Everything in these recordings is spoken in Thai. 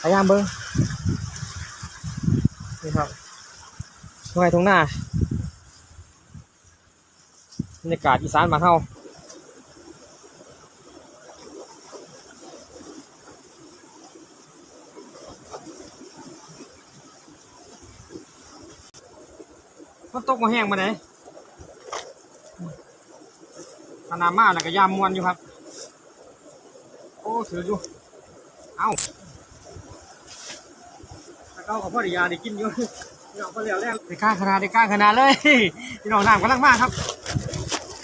พยายามเบิ้งนี่ครับตรงไหนตรงหน้าบรรยากาศอีสานมานเฮามันตกมาแห้งมาไหนขนามาแล้วก็ยามมวนอยู่ครับ โอ้ ถืออยู่ เอ้า ก้ากับพ่อดิยาได้กินอยู่พี่น้องพ่อเหลียวแรกได้กล้าขนาดได้กล้าขนาดเลยพี่น้องน้ำกำลังมากครับ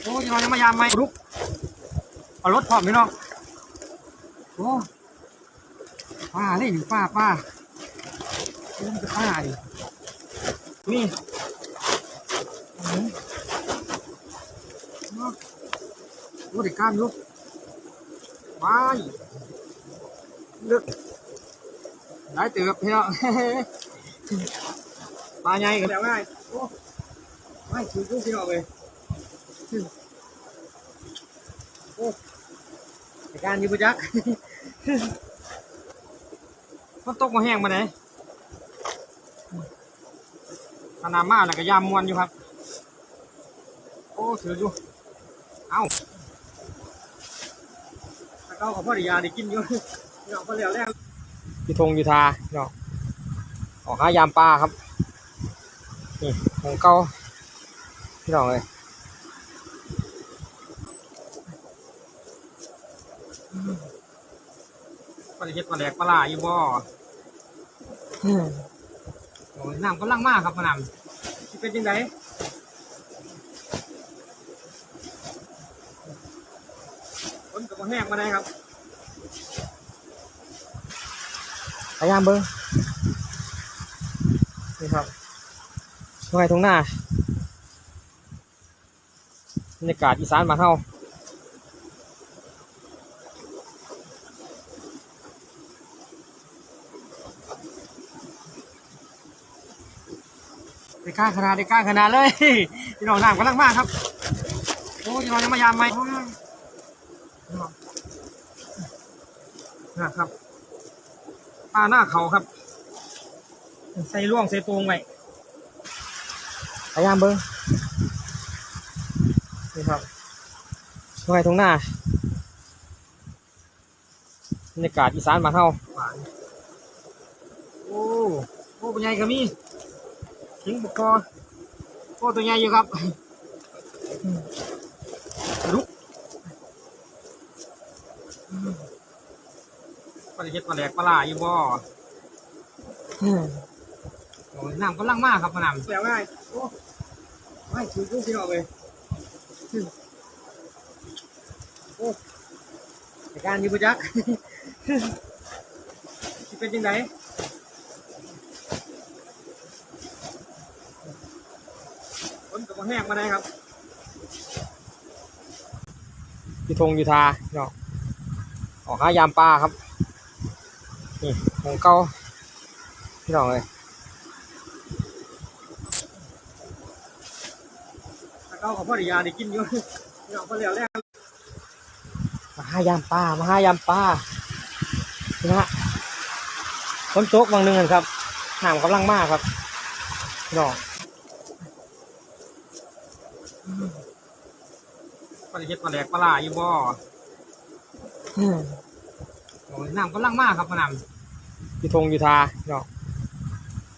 โอ้พี่น้องยังมายามไหมลุกเอารถพร้อมพี่น้องโอ้ป้าเลยหนึ่ป้าป้าโอ้มันจะป้าดินี่น้อหือโอ้เด็กกล้ามลุกว้ายลึก ได้เตือบพี่น้องปลาใหญ่กันแล้วง่ายโอ้ไม่ถือกุ้งพี่น้องเลยโอ้ในการยูบจักมันตกมาแห้งมาไหนขนาดมาแล้วก็ยามมวนอยู่ครับ โอ้ถืออยู่ เอ้าตะเก้ากับพ่อดิยาได้กินอยู่พี่น้องพ่อเหลียวแรก พี่ธงอยู่ทาพี่น้องออกหายามปลาครับนี่ของเก่าพี่น้องเลยปลาเห็ดปลาแหลกปลาลาอยู่บ่อโอ้ยน้ำกำลังมากครับมานำเป็นยังไงฝนกับแห้งมาได้ครับพ ยายามเบิ้งนี่ครับตรงไหนตรงหน้าบรรยากาศอีสานมานเฮาได้กล้าขนาดได้กล้าขนาดเลยพี่น้องน้ำกำลังมากครับโอ้พี่น้องยังมายามไหมนะครับ ปลาหน้าเขาครับ ใส่ล่วงใส่ตวงไว้พยายามเบิ้งนี่ครับตรงไหนตรงหน้าบรรยากาศอีสานมานเฮาโอ้โอ้เป็นไงก็มีทิ้งบุกคอโอ้ตัวใหญ่อยู่ครับลุก ปลาเห็ดปลาแหลกปลาลาอยู่บ่โอ้ยน้ำกำลังมากครับมานำแล้วง่ายโอ้ไม่ถือกุ้งพี่น้องเลยโอ้ในการอยูบจักที่เป็นยังไงฝนกับแห้งมาได้ครับพี่ธงอยู่ทาเนาะออกหายามปลาครับ นี่ของเก่าพี่น้องเลยตะเก้ากับพ่อดิยาได้กินอยู่พี่น้องพ่อเหลียวแรกมาหายามปลามาหายามปลานี่ฮะฝนตกบางหนึงกันครับน้ำกำลังมากครับพี่น้องปลาเห็ดปลาแหลกปลาลาอยู่บ่ โอ้ยน้ำกำลังมากครับมานำพี่ธงอยู่ทาพี่น้อง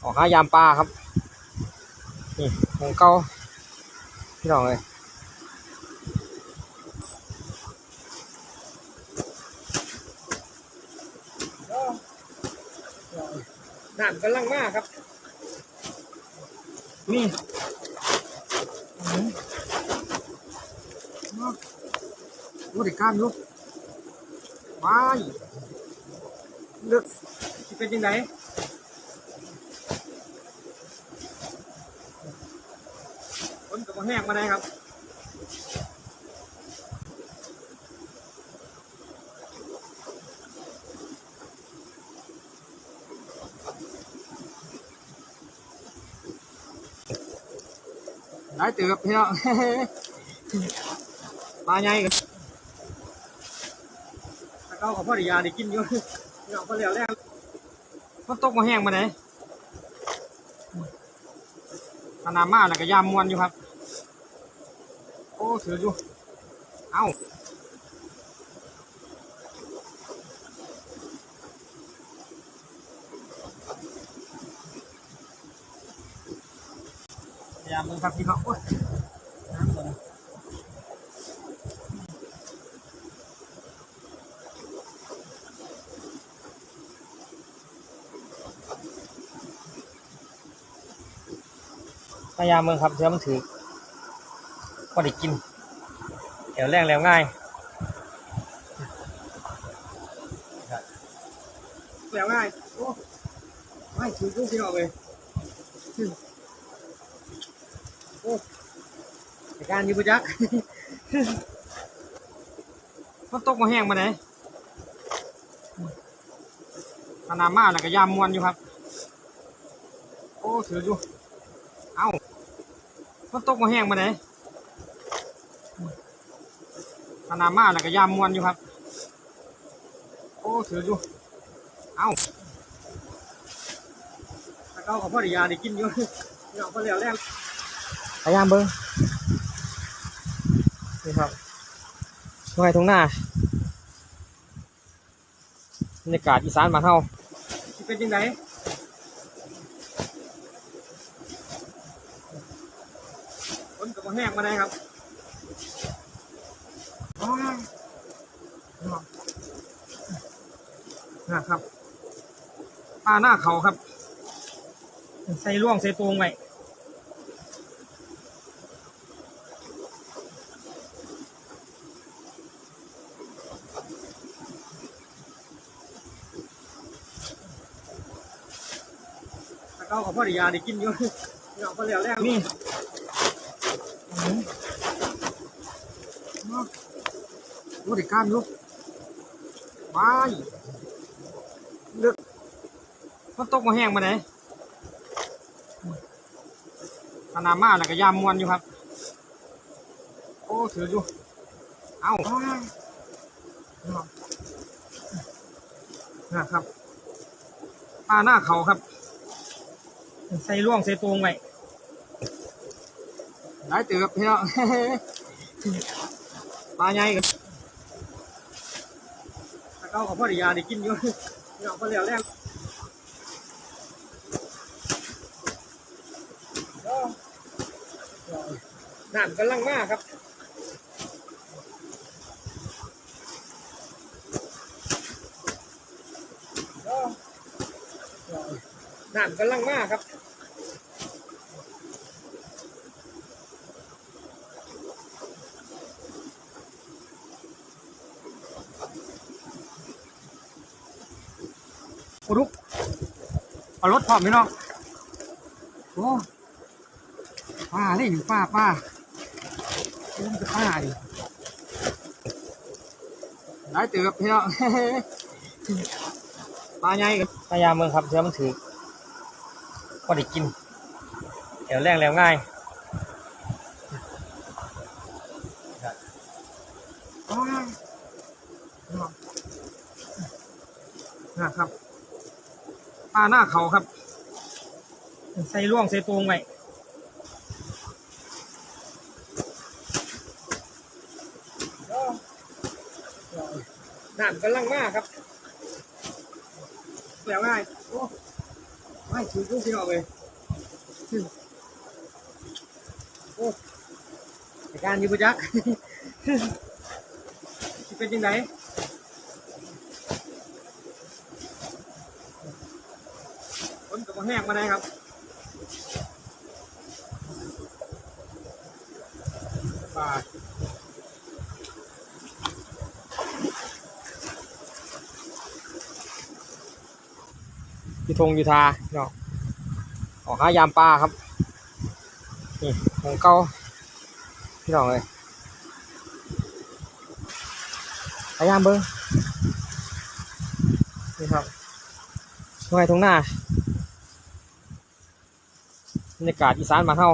ออกหายามปลาครับ นี่ของเก่าพี่น้องเลยน้ำกำลังมากครับ นี่อื้อหือโอ้เด็กกล้ามลุกว้าย ลึกที่เป็นยังไงฝนกับแห้งมาได้ครับได้เตือบพี่น้องปลาใหญ่กันตะเก้ากับพ่อดิยาได้กินอยู่ พี่น้องพ่อเหลียวแรกมันตกมาแห้งมาไหนขนาดมากแล้วก็ยามมวนอยู่ครับ โอ้ถืออยู่ เอ้าพยายามมือครับพี่น้องโอ้ยน้ำหมดแล้วพยายามมือครับเชื่อมันถือก็ได้กินเดี๋ยวแรงแล้วง่ายแล้วง่ายโอ้ไม่ถือกุ้งพี่น้องเลยโอ้ในการอยู่ปะจักมันตกมาแห้งมาไหนขนาดมาแล้วก็ยามมวนอยู่ครับ โอ้ถืออยู่ เอ้า มันตกมาแห้งมาไหนขนาดมากแล้วก็ยามมวนอยู่ครับ โอ้ถืออยู่ เอ้าถ้าเขากับพ่อดิยาได้กินอยู่พี่น้องพ่อเหลียวแรงพยายามเบิ้งนี่ครับตรงไหนตรงหน้าบรรยากาศอีสานมานเฮาสิเป็นยังไงฝนกับ แห้งมาได้ครับนะครับปลาหน้าเขาครับ ใส่ร่วงใส่ตวงไว้ถ้าเขากับพ่อดิยาได้กินอยู่พี่น้องพ่อเหลียวแรกนี่ รู้ดิก้ารลูกไปลึกมันตกมาแห้งมาไหนขนาดมากแล้วก็ยามมวนอยู่ครับ โอ้ถืออยู่ เอ้านะครับปลาหน้าเขาครับ ใส่ร่วงใส่ตวงไว้ได้เตือบพี่น้องปลาใหญ่กัน เขากับพ่อดิยาได้กินอยู่พี่น้อพ่อเหลียวแรงน้ำกำลังมากครับน้ำกำลังมากครับ อ้ลุกเอารถพร้อมพี่น้องโอ้ป้าเล่นอยู่ป้าป้าเล่นจะป้าดิได้เตือบพี่น้องปลาใหญ่กันพยายามเมืองครับเชื่อมันถือก็ได้กินเดี๋ยวแรงแล้วง่ายว้าวนะครับ ปลาหน้าเขาครับ ใส่ร่วงใส่ตวงไว้น้ำกำลังมากครับแล้วง่ายโอ้ไม่ถือกุ้งพี่น้องเลยโอ้การยู่ปะจักสิเป็นยังไงฝน กับแห้งมาได้ครับปลาอยู่ทงอยู่ทาเนาะออกหายามปลาครับ นี่ของเก่าพี่น้องเลยพยายามเบิ้งนี่ครับไหนตรงหน้า บรรยากาศอีสานมานเฮา